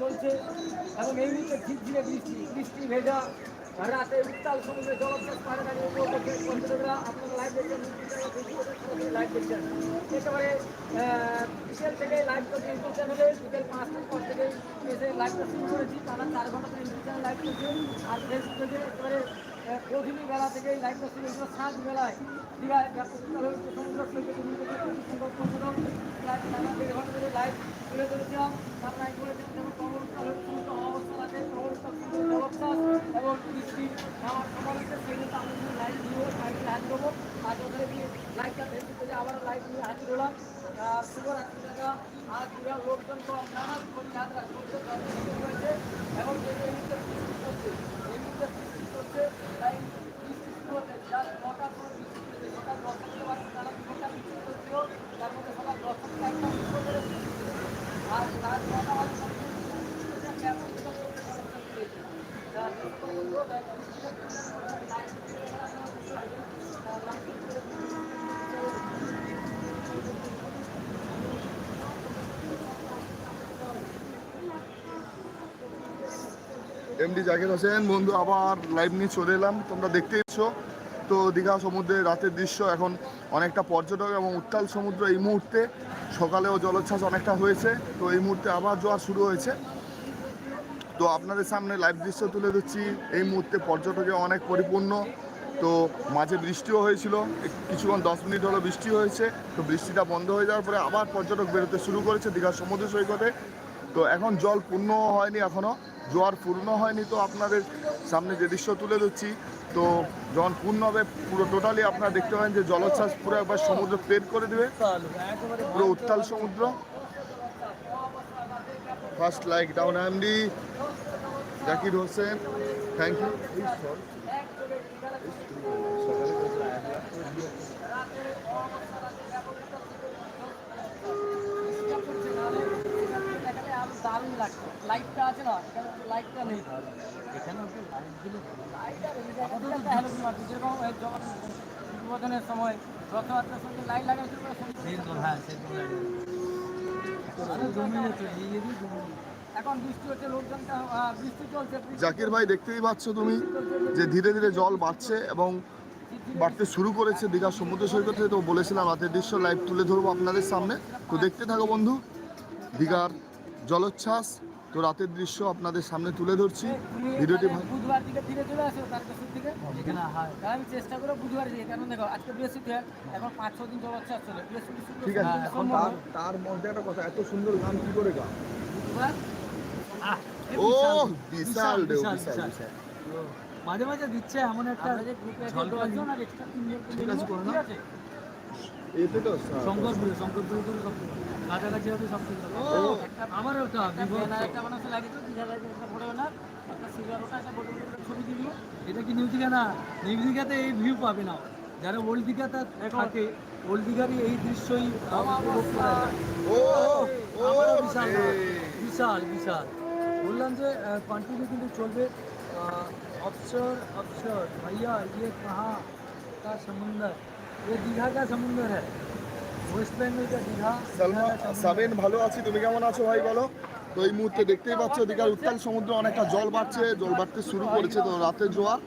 চলছে এবং এই মুহূর্তে ঝিরঝিরে বৃষ্টি বৃষ্টি ভেজা রাতে উত্তাল সমুদ্রে জলচ্ছ্বাস পাহাড়ে দাঁড়িয়ে পর্যটকরা আপনারা লাইভ দেখছেন লাইভ দেখছেন। একেবারে বিকেল থেকে লাইভ করছে ইউটিউব চ্যানেলে বিকেল পাঁচটার পর থেকে এসে লাইভটা শুরু করেছি। টানা চার ঘণ্টা ইউটিউব চ্যানেল লাইভ করছে। আর ফেসবুকে একেবারে প্রতিদিন বেলা থেকে শুরু হয়েছিল সাত বেলায় দীঘায় সমুদ্র সৈকতে লাইভ তুলে ধরেছিলাম। তার লাইভ করেছেন যেমন কমল সমুদ্র অবস্থা আছে উত্তাল এবং বৃষ্টি আমার দিয়ে লাইভে হাজির হব আজ ওখানে লাইভটা ফেসবুকে যে আবার লাইভ নিয়ে হাজির হলাম আজ দীঘার লোকজন তো নানা করছে জলপ্রপাত এবং যে এই মুহূর্তে বৃষ্টি হচ্ছে এই মুহূর্তে বৃষ্টি হচ্ছে তাই বৃষ্টি শুরু হচ্ছে যার নটার পর বৃষ্টি হচ্ছে সকাল দশটা থেকে বাজে তারা দু ঘণ্টা বৃষ্টি হচ্ছিল তার মধ্যে সকাল দশটা থেকে একটা বৃষ্টি হচ্ছে আর রাত নটা বাজে সব বৃষ্টি হচ্ছে ব্যাপক উত্তাপ করতে সমস্যা হয়েছে যার বলব এমডি জাকির হোসেন, বন্ধু, আবার লাইভ নিয়ে চলে এলাম। তোমরা দেখতে এসছো তো দীঘা সমুদ্রের রাতের দৃশ্য এখন অনেকটা পর্যটক এবং উত্তাল সমুদ্র এই মুহূর্তে। সকালেও জলোচ্ছ্বাস অনেকটা হয়েছে। তো এই মুহূর্তে আবার জোয়ার শুরু হয়েছে। তো আপনাদের সামনে লাইভ দৃশ্য তুলে দিচ্ছি এই মুহূর্তে পর্যটকে অনেক পরিপূর্ণ। তো মাঝে বৃষ্টিও হয়েছিল। কিছুক্ষণ দশ মিনিট হলো বৃষ্টি হয়েছে। তো বৃষ্টিটা বন্ধ হয়ে যাওয়ার পরে আবার পর্যটক বেরোতে শুরু করেছে দীঘার সমুদ্র সৈকতে। তো এখন জল পূর্ণ হয়নি এখনও জোয়ার পূর্ণ হয়নি তো আপনাদের সামনে যে দৃশ্য তুলে দিচ্ছি তো যখন পূর্ণ হবে, পুরো টোটালি আপনারা দেখতে পাবেন যে জলোচ্ছ্বাস পুরো একবার সমুদ্র প্লেট করে দেবে। পুরো উত্তাল সমুদ্র। First like down MD Zakir Hossain thank you লাইটটা আছে না? এখানে লাইটটা নেই। এখানে সময় রথযাত্রার সঙ্গে লাইট হ্যাঁ এখন বৃষ্টি হচ্ছে লোকজনটা আহ, বৃষ্টি চলছে বৃষ্টি জাকির ভাই দেখতেই পাচ্ছ তুমি যে ধীরে ধীরে জল বাড়ছে এবং বাড়তে শুরু করেছে দীঘার সমুদ্র সৈকতে। তো বলেছিলাম রাতের দৃশ্য লাইভ তুলে ধরবো আপনাদের সামনে। তো দেখতে থাকো বন্ধু দীঘার জলোচ্ছ্বাস। তো রাতের দৃশ্য আপনাদের সামনে তুলে ধরছি। ভিডিওটি বুধবার দিকে ফিরে চলে আসে তার কাছের দিকে এখানে হয়। তাহলে আমি চেষ্টা করব বুধবার দিকে কারণ দেখো আজকে বৃহস্পতিবার এখন পাঁচ ছ দিন চলে আসছে বৃহস্পতি ঠিক আছে। এখন তার তার মধ্যে একটা কথা এত সুন্দর গান কি করে গান বুধবার? ও বিশাল। ঢেউ বিশাল, মাঝে মাঝে দিচ্ছে এমন একটা গ্রুপে আছে আর extra তিনজন করে ঠিক আছে, নেব, করে নাও। ঠিক আছে? সব কিছু। আমার ওটা না একটা একটা ছবি এটা কি নিউ নিউ এই ভিউ পাবে না। যারা ওল্ড দীঘাতে থাকে ওল্ড দীঘারই এই দৃশ্যই বিশাল বিশাল বিশাল। বললাম যে কন্টিনিউ কিন্তু চলবে। অফসর অফসর ভাইয়া ইয়ে কাহা তা সমুন্দর ये दीघा का समुंदर है वेस्ट बेंगल का दीघा সালমা दीघा का समुंदर। সাবেন ভালো আছি তুমি কেমন আছো ভাই বলো তো এই মুহূর্তে দেখতেই পাচ্ছ দীঘার উত্তাল সমুদ্র অনেকটা জল বাড়ছে জল বাড়তে শুরু করেছে তো রাতের জোয়ার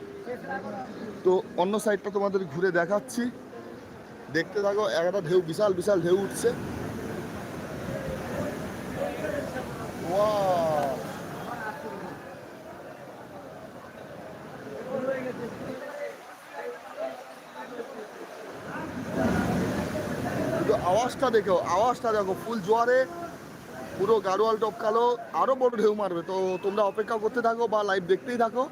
তো অন্য সাইডটা তোমাদের ঘুরে দেখাচ্ছি দেখতে থাকো একটা ঢেউ বিশাল বিশাল ঢেউ উঠছে Wow! আওয়াজটা দেখো আওয়াজটা দেখো, ফুল জোয়ারে, পুরো গাড়োয়াল টপকালো আরও বড় ঢেউ মারবে। তো তোমরা অপেক্ষা করতে থাকো বা লাইভ দেখতেই থাকো।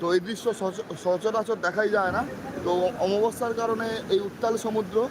তো এই দৃশ্য সচ- সচরাচর দেখাই যায় না। তো অমাবস্যার কারণে এই উত্তাল সমুদ্র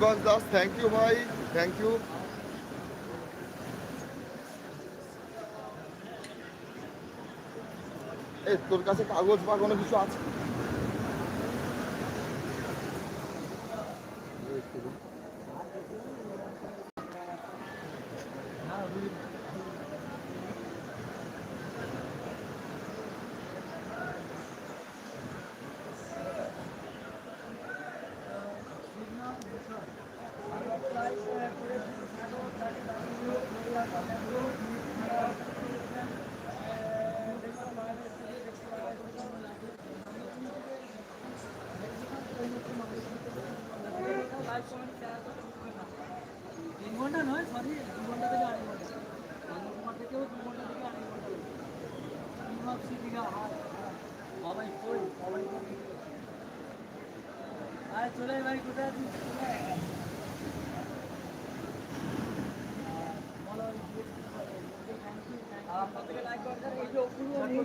দিবাস দাস থ্যাংক ইউ ভাই থ্যাংক ইউ এই, তোর কাছে কাগজ বা কোনো কিছু আছে তিন ঘণ্টা নয় সরি দু ঘণ্টা থেকে আড়াই ঘণ্টা কন্যাকুমার থেকেও দু ঘণ্টা থেকে আড়াই ঘণ্টা লাগে মীমাংসী দীঘা হাট বাবাই কই বাবাই কই আয় চলে আয় ভাই কোথায় আছিস চলে আয়। বলো, আর আপনাদেরকে লাইক করছেন এই যে অপূর্ব মুহূর্ত লাইক করছেন আপনারা লাইক করলে এবারে একটু লাইক করছেন সাবস্ক্রাইব করতে সবাই চলে আয় গাড়ি মারছি ভালোবাসা আপনার মনে যেটা দুই বছর লাইক করতে লাইক করবেন আজকে পর্যন্ত এটা আজকে অবস্থা বৃষ্টিতে কিন্তু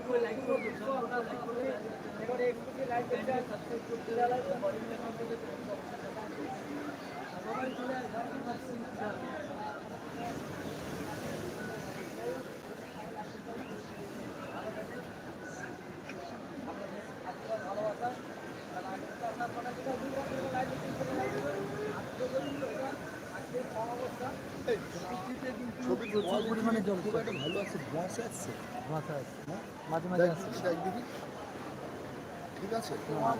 ছবি প্রচুর পরিমাণে জল খুব। একটা ভালো আছে ধোঁয়াশা আসছে মাথা আছে না? মাঝে মাঝে দেখ আছে দেখ দেখি। ঠিক আছে?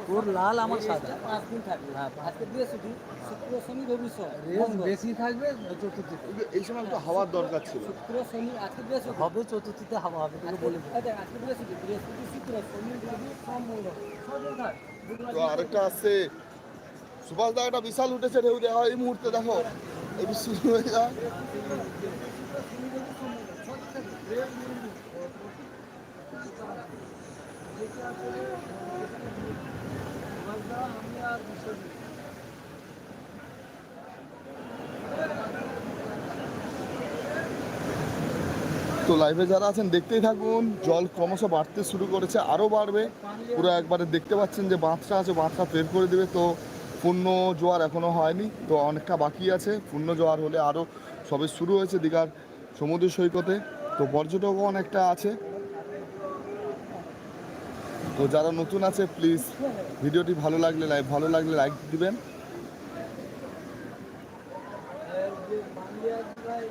তোর লাল আমার সাদা। পাঁচ দিন থাকবে। হ্যাঁ, আজকে বৃহস্পতি শুক্র শনি রবি। বেশি থাকবে চতুর্থীতে এই সময় একটু হাওয়ার দরকার ছিল। শুক্র শনি আজকে বৃহস্পতি। হবে চতুর্থীতে হাওয়া হবে তোকে বলে আজকে বৃহস্পতি। বৃহস্পতি শুক্র শনি রবি সোম মঙ্গল। তো আরেকটা আসছে সুভাষ দা একটা বিশাল উঠেছে ঢেউ দেওয়া এই মুহূর্তে দেখো। এই শুরু হয়ে যায় আমি আর বিশ্বজিৎ তো লাইভে যারা আছেন, দেখতেই থাকুন, জল ক্রমশ বাড়তে শুরু করেছে আরও বাড়বে। পুরো একবারে দেখতে পাচ্ছেন যে বাঁধটা আছে, বাঁধটা ফের করে দেবে। তো পূর্ণ জোয়ার এখনও হয়নি, তো অনেকটা বাকি আছে। পূর্ণ জোয়ার হলে আরও সবে শুরু হয়েছে দীঘার সমুদ্র সৈকতে। তো পর্যটকও অনেকটা আছে। তো যারা নতুন আছে প্লিজ ভিডিওটি ভালো লাগলে লাইক ভালো লাগলে লাইক দিবেন যে বাংলিয়া ভাই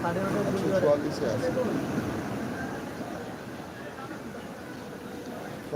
সাড়ে নটা একশো চুয়াল্লিশে আছে সব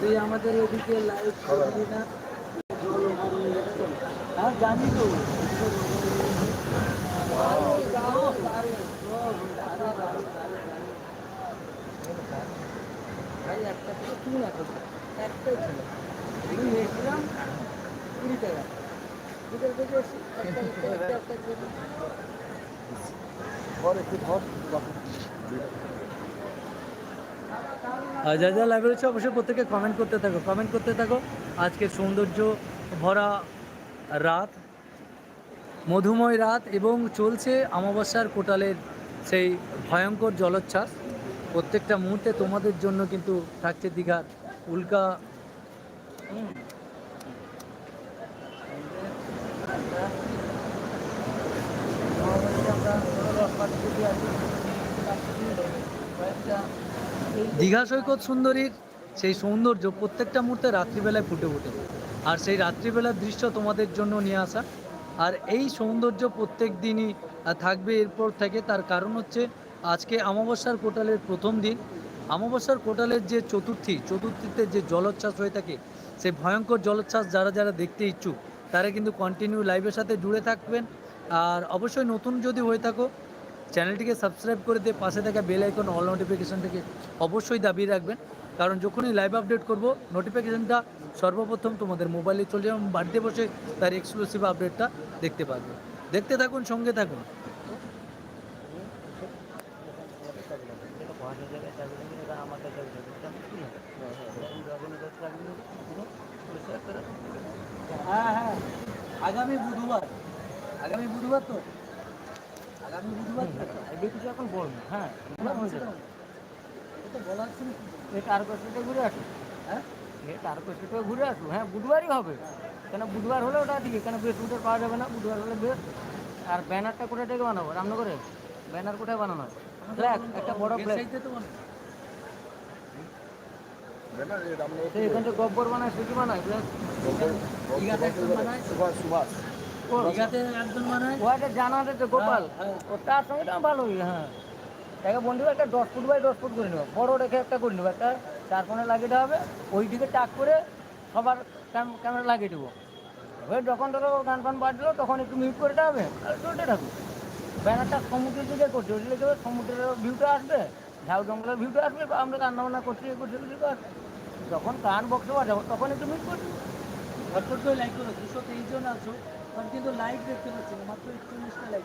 তুই আমাদের এদিকে লাইট করবি না জানি তো আর যা যা লাইভ রয়েছে অবশ্যই প্রত্যেকে কমেন্ট করতে থাকো কমেন্ট করতে থাকো। আজকের সৌন্দর্য ভরা রাত, মধুময় রাত এবং চলছে অমাবস্যার কোটালের সেই ভয়ঙ্কর জলোচ্ছ্বাস। প্রত্যেকটা মুহূর্তে তোমাদের জন্য কিন্তু থাকছে দীঘার উল্কা। দীঘা সৈকত সুন্দরীর সেই সৌন্দর্য প্রত্যেকটা মুহূর্তে রাত্রিবেলায় ফুটে ওঠে। আর সেই রাত্রিবেলার দৃশ্য তোমাদের জন্য নিয়ে আসা। আর এই সৌন্দর্য প্রত্যেক দিনই থাকবে এরপর থেকে। তার কারণ হচ্ছে আজকে অমাবস্যার কোটালের প্রথম দিন। অমাবস্যার কোটালের যে চতুর্থী, চতুর্থীতে যে জলোচ্ছ্বাস হয়ে থাকে, সেই ভয়ঙ্কর জলোচ্ছ্বাস যারা যারা দেখতে ইচ্ছুক, তারা কিন্তু কন্টিনিউ লাইভের সাথে জুড়ে থাকবেন। আর অবশ্যই নতুন যদি হয়ে থাকো, চ্যানেলটিকে সাবস্ক্রাইব করে দিয়ে পাশে থাকা বেল আইকন অল নোটিফিকেশনটাকে অবশ্যই দাবিয়ে রাখবেন। কারণ যখনই লাইভ আপডেট করব নোটিফিকেশনটা সর্বপ্রথম তোমাদের মোবাইলে চলে যাবে বাড়িতে বসে তার এক্সক্লুসিভ আপডেটটা দেখতে পারবে। দেখতে থাকুন, সঙ্গে থাকুন। হ্যাঁ হ্যাঁ। আগামী বুধবার। আগামী বুধবার তো? আগামী বুধবার এবার কিছু এখন বলব হ্যাঁ বুধবার হয়ে যাবে। তো বলা হচ্ছে না এই তারকেশ্বরটা ঘুরে আসো হ্যাঁ? এই তারকেশ্বরটা ঘুরে আসো হ্যাঁ বুধবারই হবে। কেন বুধবার হলে ওটা ঠিক কেন বৃহস্পতিবার পাওয়া যাবে না? বুধবার হলে বেশ আর ব্যানারটা কোথায় থেকে বানাবো? রামনগরে? ব্যানার কোথায় বানানো হয়? ফ্ল্যাগ একটা বড় ফ্ল্যাগ সাইডে তো মনে ব্যানার এই রামনগর তো এখান গব্বর বানায় সুজি সুভাষ সুভাষ। তো গোপাল। তার সঙ্গে তো ভালোই হ্যাঁ। তাকে বন্ধু একটা দশ ফুট বাই দশ ফুট করে নেব। বড় রেখে একটা করে নেব। একটা চার কোণে লাগিয়ে দেওয়া হবে। ওই দিকে টাক করে সবার ক্যামেরা লাগিয়ে দেবো। এবার যখন ধরো গান ফান বাজলো তখন একটু মিউট করে দেওয়া হবে। আর চলতে থাকুক। ব্যানারটা সমুদ্রের দিকে করছে। ওই দিকে সমুদ্রের ভিউটা আসবে ঝাউ জঙ্গলের ভিউটা আসবে আমরা রান্না বান্না করছি এ করছি আসবে যখন গান বক্স বাজাবো তখন একটু মিট করে দেবো। ঝটপট করে লাইক করো, দুশো তেইশ জন আছো কিন্তু লাইক দেখতে পাচ্ছি না, মাত্র একচল্লিশটা লাইক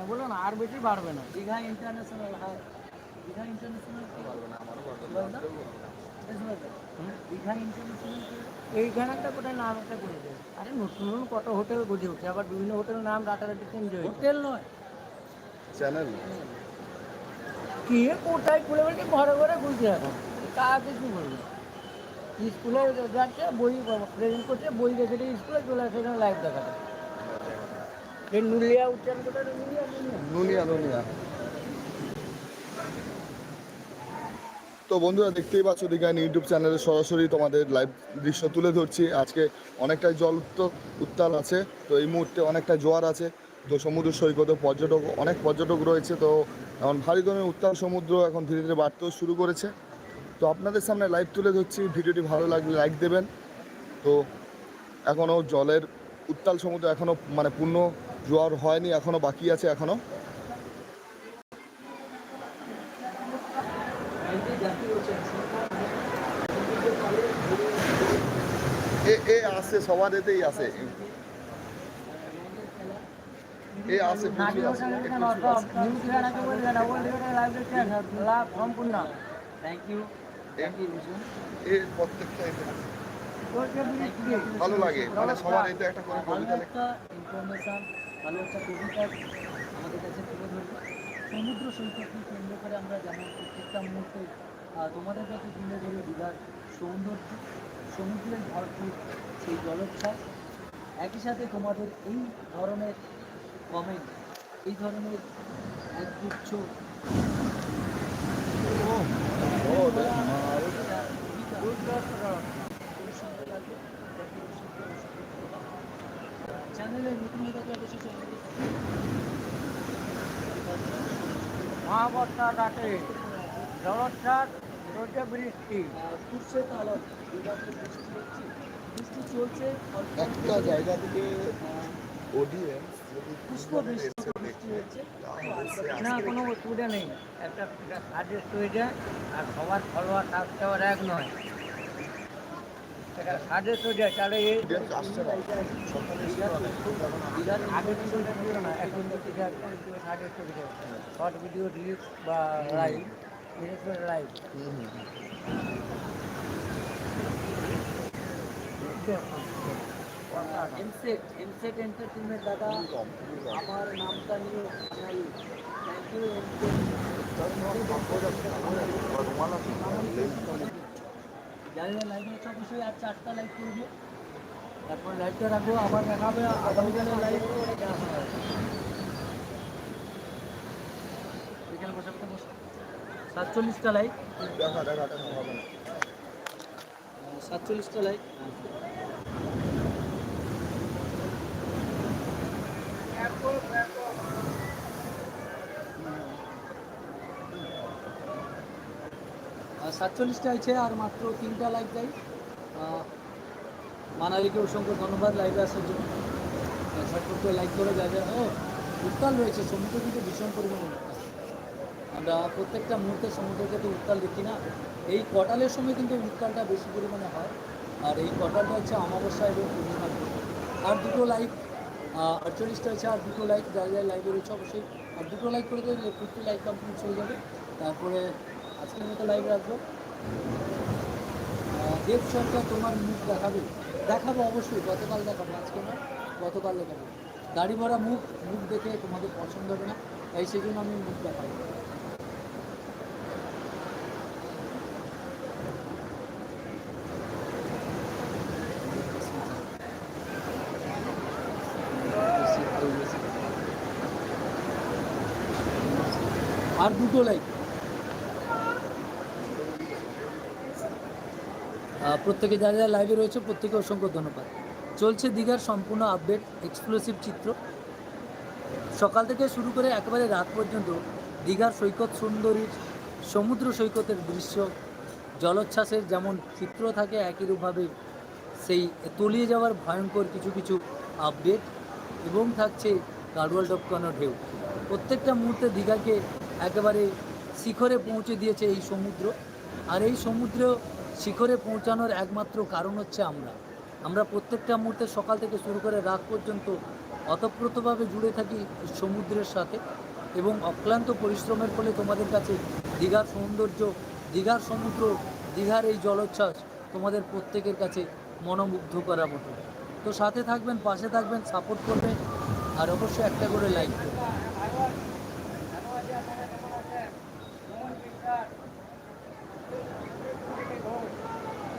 আমি বললাম না আর বেশি বাড়বে না। দীঘা ইন্টারন্যাশনাল হ্যাঁ দীঘা ইন্টারন্যাশনাল দীঘা ইন্টারন্যাশনাল এইখানে একটা কোথায় নাম একটা করে দেয় আরে নতুন নতুন কত হোটেল গজে উঠছে আবার বিভিন্ন হোটেলের নাম রাতারাতি চেঞ্জ হয়েছে। হোটেল নয়। চ্যানেল কে কোথায় খুলে বলছে? ঘরে ঘরে ঘুরছে এখন। কাকে কি বলবে? স্কুলে যাচ্ছে বই প্রেজেন্ট করছে বই দিয়ে স্কুলে চলে আসে এখানে লাইভ দেখাতে। নুনিয়া নুনিয়া তো বন্ধুরা, দেখতেই পাচ্ছ দীঘান ইউটিউব চ্যানেলে সরাসরি তোমাদের লাইভ দৃশ্য তুলে ধরছি। আজকে অনেকটাই জল উত্ত- উত্তাল আছে, তো এই মুহূর্তে অনেকটা জোয়ার আছে। তো সমুদ্র সৈকতে পর্যটক অনেক পর্যটক রয়েছে, তো এখন ভারী ধরনের উত্তাল সমুদ্র এখন ধীরে ধীরে বাড়তেও শুরু করেছে। তো আপনাদের সামনে লাইভ তুলে ধরছি, ভিডিওটি ভালো লাগলে লাইক দেবেন। তো এখনও জলের উত্তাল সমুদ্র এখনও মানে পূর্ণ জোয়ার হয়নি এখনও বাকি আছে এখনও এ এ আসে সবার এতেই আসে এ আসে প্রচুর আসে এ প্রচুর আসে। সম্পূর্ণ। থ্যাংক ইউ থ্যাংক ইউ ভীষণ এ প্রত্যেকটা ভালো লাগে মানে সবার এতে একটা করে কবিতা লেখা একটা ইনফরমেশান ভালো একটা কবিতা আমাদের কাছে তুলে ধরবে সমুদ্র সৈকতকে কেন্দ্র করে আমরা যেমন প্রত্যেকটা মুহূর্তে তোমাদের কাছে তুলে ধরে দীঘার সৌন্দর্য সমুদ্রের ভরপুর সেই জলোচ্ছ্বাস একই সাথে তোমাদের এই ধরনের কমেন্ট এই ধরনের একগুচ্ছ ও দেখ, জলোচ্ছ্বাস রোজে বৃষ্টি। তাহলে বৃষ্টি চলছে। একটা জায়গা থেকে অডিয়েন্স পুষ্প বৃষ্টি বৃষ্টি হচ্ছে। না কোনো অসুবিধা নেই। একটা হয়ে যায় আর সবার ফলোয়ার থাকতে এক নয়। সাড়ে তো দেয় তাহলে আগে ভিডিওটা ছিল না এখন সাড়ে একশো শর্ট ভিডিও রিলিজ বা live live. Emset Emset entertainment দাদা আমার নামটা নিয়ে থ্যাংক ইউ রুমাল আছে যারা লাইভে আছে অবশ্যই চারটা লাইভ করব। তারপর লাইভটা রাখব, আবার দেখাবে আগামীকালের লাইভ এখানে বসে বসে সাতচল্লিশটা দেখা দেখা দেখা হবে না সাতচল্লিশটা লাইভ আর সাতচল্লিশটা আছে আর মাত্র তিনটা লাইভ আহ, মানালিকে অসংখ্য ধন্যবাদ লাইভে আসার জন্য। ঝটপট লাইক করে যা যা ও উত্তাল রয়েছে সমুদ্র কিন্তু ভীষণ পরিমাণে আমরা প্রত্যেকটা মুহূর্তে সমুদ্রকে তো উত্তাল দেখি না। এই কটালের সময় কিন্তু উত্তালটা বেশি পরিমাণে হয়। আর এই কটালটা হচ্ছে অমাবস্যা এবং পূর্ণিমার আর দুটো লাইক আটচল্লিশটা হচ্ছে আর দুটো লাইক যা যা লাইভে রয়েছে অবশ্যই। আর দুটো লাইক করে দিলে ফিফটি লাইক কমপ্লিট হয়ে যাবে। তারপরে আজকের মতো লাইভ রাখব দেব সরকার তোমার মুখ দেখাবে। দেখাবো অবশ্যই, গতকাল দেখাবো, আজকে না, গতকাল দেখাবো। দাড়ি ভরা মুখ মুখ দেখে তোমাদের পছন্দ হবে না, তাই সেই জন্য আমি মুখ দেখাবো আর দুটো লাইক আহ, প্রত্যেকে যারা যারা লাইভে রয়েছে, প্রত্যেকে অসংখ্য ধন্যবাদ। চলছে দীঘার সম্পূর্ণ আপডেট এক্সক্লুসিভ চিত্র। সকাল থেকে শুরু করে একেবারে রাত পর্যন্ত দীঘার সৈকত সুন্দরীর সমুদ্র সৈকতের দৃশ্য, জলোচ্ছ্বাসের যেমন চিত্র থাকে একইরূপভাবে সেই তলিয়ে যাওয়ার ভয়ঙ্কর কিছু কিছু আপডেট এবং থাকছে গাড়োয়াল টপকানো ঢেউ। প্রত্যেকটা মুহূর্তে দীঘাকে একেবারে শিখরে পৌঁছে দিয়েছে এই সমুদ্র। আর এই সমুদ্র শিখরে পৌঁছানোর একমাত্র কারণ হচ্ছে আমরা। আমরা প্রত্যেকটা মুহূর্তে সকাল থেকে শুরু করে রাত পর্যন্ত অতপ্রতভাবে জুড়ে থাকি সমুদ্রের সাথে এবং অক্লান্ত পরিশ্রমের ফলে তোমাদের কাছে দীঘার সৌন্দর্য, দীঘার সমুদ্র, দীঘার এই জলোচ্ছ্বাস তোমাদের প্রত্যেকের কাছে মনোমুগ্ধ করার মতো। তো সাথে থাকবেন, পাশে থাকবেন সাপোর্ট করবেন, আর অবশ্যই একটা করে লাইক করবেন।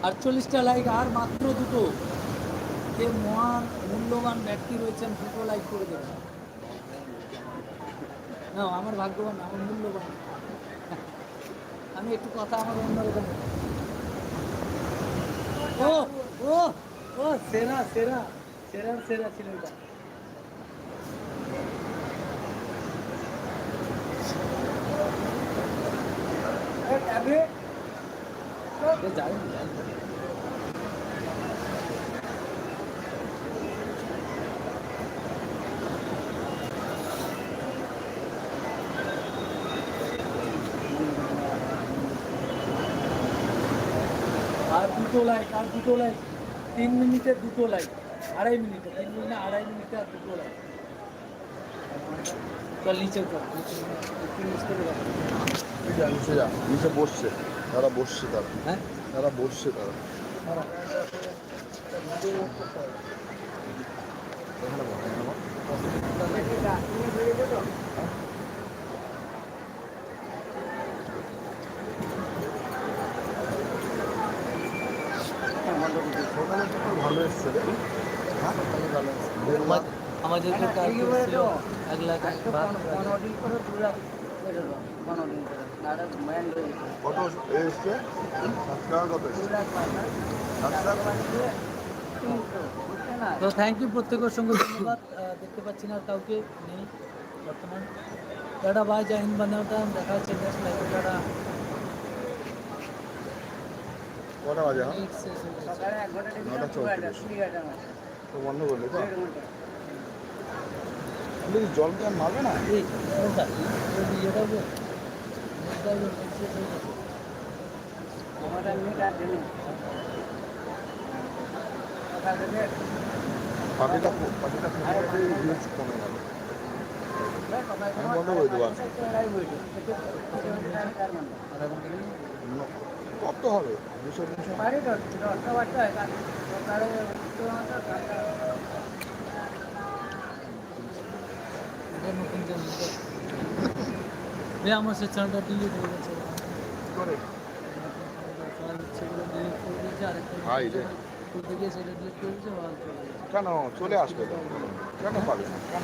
আটচল্লিশটা লাইক আর মাত্র দুটো। যে মহান, মূল্যবান ব্যক্তি রয়েছেন দুটো লাইক করে দেবেন। না আমার ভাগ্যবান, আমার মূল্যবান। আমি একটু কথা আমার অন্যরকম। ও ও ও, সেরা সেরা সেরার সেরা ছিল এটা। আর দুটো লাইক আর দুটো লাইক তিন মিনিটে দুটো লাইক আড়াই মিনিটে। তিন মিনিটে, আড়াই মিনিটে আর দুটো লাইক চল নিচে চল নিচে নিচে বসছে। তারা বসছে তারা। হ্যাঁ? তারা বসছে তারা। ভালো এসছে আমাদের এক লাখ কত এসছে সাত টাকা কত এসছে সাত টাকা তো থ্যাংক ইউ প্রত্যেকের অসংখ্য ধন্যবাদ আহ, দেখতে পাচ্ছি না আর কাউকে নেই বর্তমান টাটা বাই জয় হিন্দ বন্দে মাতরম। দেখা হচ্ছে নেক্সট লাইভে টাটা কটা বাজে হ্যাঁ Next শেষ হয়ে গেছে। নটা চৌত্রিশ তো বন্ধ করলে তো তুমি জল ক্যান মারবে না এই, কোনটা? ওই ইয়েটা বল। নেটটা বল, নেট শেষ হয়ে গেছে। পাখিটা কো- পাখিটা কমে গেল। আমি বন্ধ করে দেবো আজকে। ন- কত হবে? দুশো তিনশো? এই আমার সে চ্যানেলটা ডিলিট হয়ে গেছে করে হাই রে। করতে সেটা ডিলিট করে দিয়েছে কেন চলে আসবে কেন পাবে না? কেন?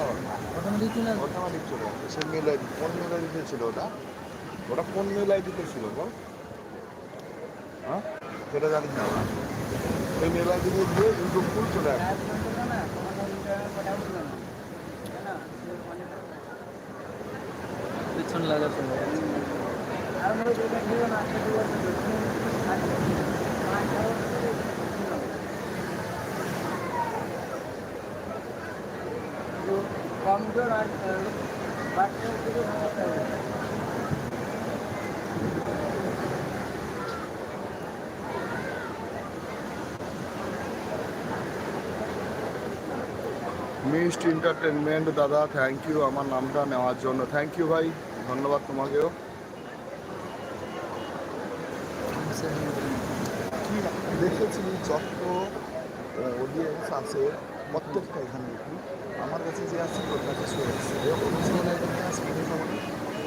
অটোমেটিক চলে আসবে অটোমেটিক চলে আসবে সে মেল আইডি কোন মেল আইডিতে ছিল ওটা ওটা কোন মেল আইডিতে ছিল বল হ্যাঁ সেটা জানিস না। সেই মেল আইডিতে গিয়ে ইউটিউব ফুল চলে আসবে পেছন লাগা চলে গেছে কমজোর আর বাচ্চা থেকে ভাঙাতে হবে মিস্ট এন্টারটেনমেন্ট দাদা থ্যাংক ইউ আমার নামটা নেওয়ার জন্য। থ্যাংক ইউ ভাই ধন্যবাদ তোমাকেও। দেখেছি যত অডিয়েন্স আছে প্রত্যেকটা এখানে। দেখি আমার কাছে যে আছে তোর কাছে শুয়ে আসছে অনুষ্ঠানে আছে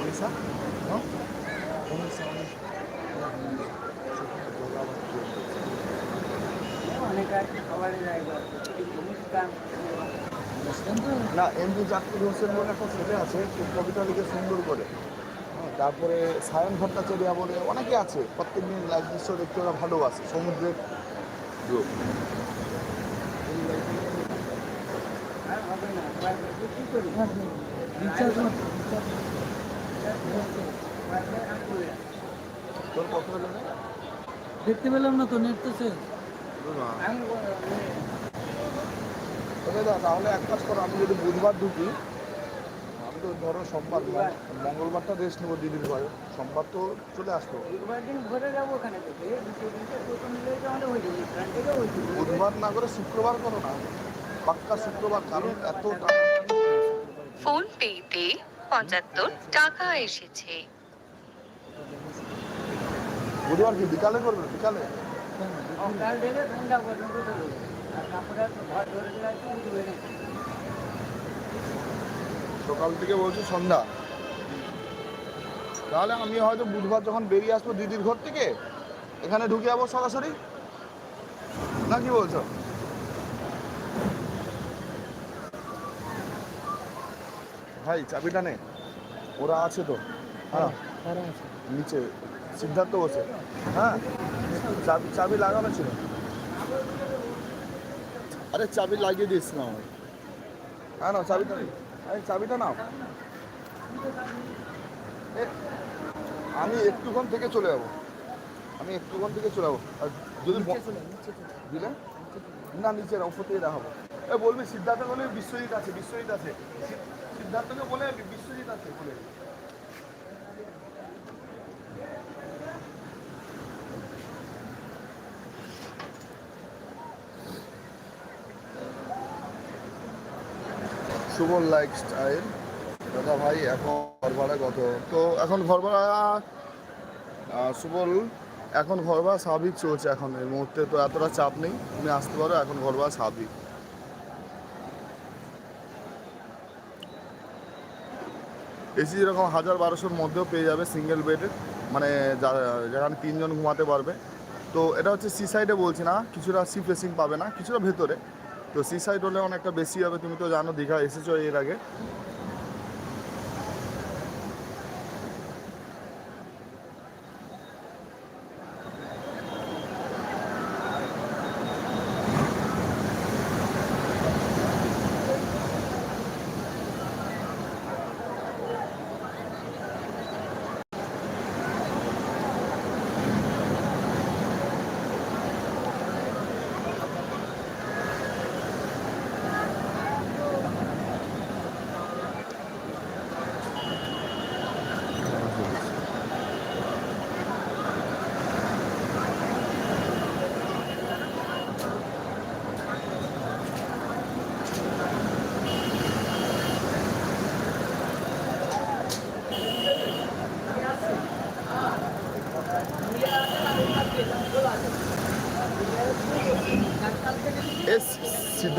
উনিশা অনেক খাবারের জায়গা। না এমডি জাকির হোসেন বলে একটা ছেলে আছে সে কবিতা লিখে সুন্দর করে। হ্যাঁ, তারপরে সায়ন ভট্টাচার্য বলে অনেকে আছে প্রত্যেকদিন লাইভ দৃশ্য দেখতে ওরা ভালোবাসে সমুদ্রের? দেখতে পেলাম না তো নেট তো শেষ। তবে দা তাহলে এক কাজ করো আমি যদি বুধবার ঢুকি আমি তো ধরো সোমবার মঙ্গলবারটা রেস্ট নেব দিদির ঘরে সোমবার তো চলে থেকে বুধবার না করে শুক্রবার করো না পাক্কা শুক্রবার কারণ এত টাকা ফোন পেতে পঁচাত্তর টাকা এসেছে। বুধবার কি বিকালে করবে বিকালে? সকাল থেকে বলছি সন্ধ্যা। তাহলে আমি হয়তো বুধবার যখন বেরিয়ে আসব দিদির ঘর থেকে এখানে ঢুকে যাব সরাসরি? না কি বলছো? ভাই চাবিটা নে। ওরা আছে তো। হ্যাঁ। নিচে। সিদ্ধার্থ বসে। হ্যাঁ। চাবি চাবি লাগানো ছিল। আরে চাবি লাগিয়ে দিস না আমার হ্যাঁ না চাবিটা নেই আরে চাবিটা নাও। আমি একটুক্ষণ থেকে চলে যাব। আমি একটুক্ষণ থেকে চলে যাব। আর যদি দিলে? না নিচে না উপর থেকে দেখাবো। এ বলবি সিদ্ধার্থ বলে বিশ্বজিৎ আছে বিশ্বজিৎ আছে। সিদ্ধার্থকে বলে বিশ্বজিৎ আছে বলে। শুভ লাইফ স্টাইল দাদা ভাই, এখন ঘর ভাড়া কত? তো এখন ঘর ভাড়া সুবল এখন ঘর ভাড়া স্বাভাবিক চলছে এখন। এই মুহূর্তে তো এতটা চাপ নেই, তুমি আসতে পারো, এখন ঘর ভাড়া স্বাভাবিক এসি যেরকম হাজার বারোশোর মধ্যেও পেয়ে যাবে সিঙ্গেল বেডের মানে যেখানে তিনজন ঘুমাতে পারবে। তো এটা হচ্ছে সি সাইডে বলছি না, কিছুটা সি ফেসিং পাবে না, কিছুটা ভেতরে। তো সি সাইড হলে অনেকটা বেশি হবে তুমি তো জানো দীঘা এসেছ এর আগে।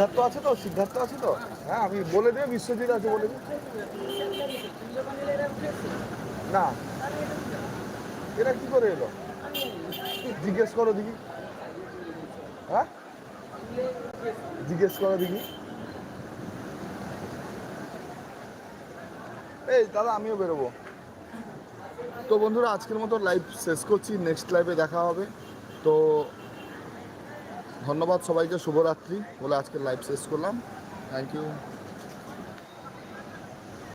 সিদ্ধার্থ আছে তো? সিদ্ধার্থ আছে তো? হ্যাঁ আমি বলে দিই, বিশ্বজিৎ আছে বলে দিই। না। এরা কি করে এলো? জিজ্ঞেস করো দেখি। হ্যাঁ? জিজ্ঞেস করো দেখি। এই দাদা, আমিও বেরোবো। তো বন্ধুরা, আজকের মতো লাইভ শেষ করছি। নেক্সট লাইভে দেখা হবে। তো ধন্যবাদ সবাইকে শুভরাত্রি বলে আজকে লাইভ শেষ করলাম। Thank you